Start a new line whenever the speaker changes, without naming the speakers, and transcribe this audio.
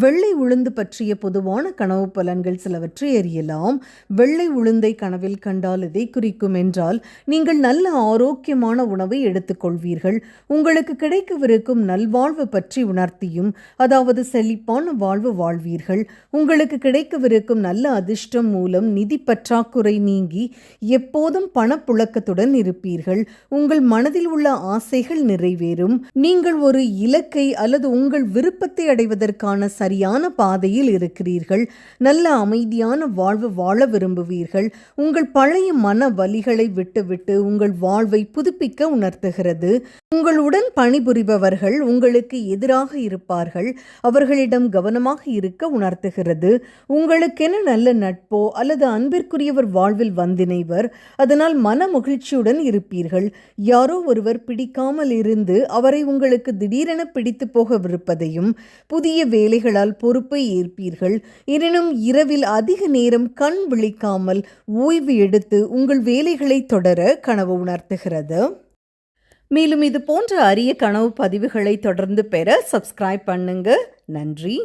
வெள்ளை உளுந்து பற்றிய பொதுவான கனவு பலன்கள் சிலவற்றை அறியலாம். வெள்ளை உளுந்தை கனவில் கண்டால் எதை குறிக்கும் என்றால் நீங்கள் நல்ல ஆரோக்கியமான உணவை எடுத்துக்கொள்வீர்கள். உங்களுக்கு கிடைக்கவிருக்கும் நல்வாழ்வு பற்றி உணர்த்தியும் அதாவது செழிப்பான வாழ்வு வாழ்வீர்கள். உங்களுக்கு கிடைக்கவிருக்கும் நல்ல அதிர்ஷ்டம் மூலம் நிதி பற்றாக்குறை நீங்கி எப்போதும் பணப்புழக்கத்துடன் இருப்பீர்கள். உங்கள் மனதில் உள்ள ஆசைகள் நிறைவேறும். நீங்கள் ஒரு இலக்கை அல்லது உங்கள் விருப்பத்தை அடைவதற்கான சரியான பாதையில் இருக்கிறீர்கள். நல்ல அமைதியான வாழ்வு வாழ விரும்புவீர்கள். உங்கள் பழைய மன வலிகளை விட்டுவிட்டு உங்கள் வாழ்வை புதுப்பிக்க உணர்த்துகிறது. உங்களுடன் பணிபுரிபவர்கள் உங்களுக்கு எதிராக இருப்பார்கள். அவர்களிடம் கவனமாக இருக்க உணர்த்துகிறது. உங்களுக்கென நல்ல நட்போ அல்லது அன்பிற்குரியவர் வாழ்வில் வந்தினைவர் அதனால் மன மகிழ்ச்சியுடன் இருப்பீர்கள். யாரோ ஒருவர் பிடிக்காமல் இருந்து அவரை உங்களுக்கு திடீரென பிடித்து போகவிருப்பதையும் புதிய வேலைகள் உங்களால் பொறுப்பை ஏற்பீர்கள். எனினும் இரவில் அதிக நேரம் கண் விழிக்காமல் ஓய்வு எடுத்து உங்கள் வேலைகளை தொடர கனவு உணர்த்துகிறது. மேலும் இது போன்ற அரிய கனவு பதிவுகளை தொடர்ந்து பெற சப்ஸ்கிரைப் பண்ணுங்க. நன்றி.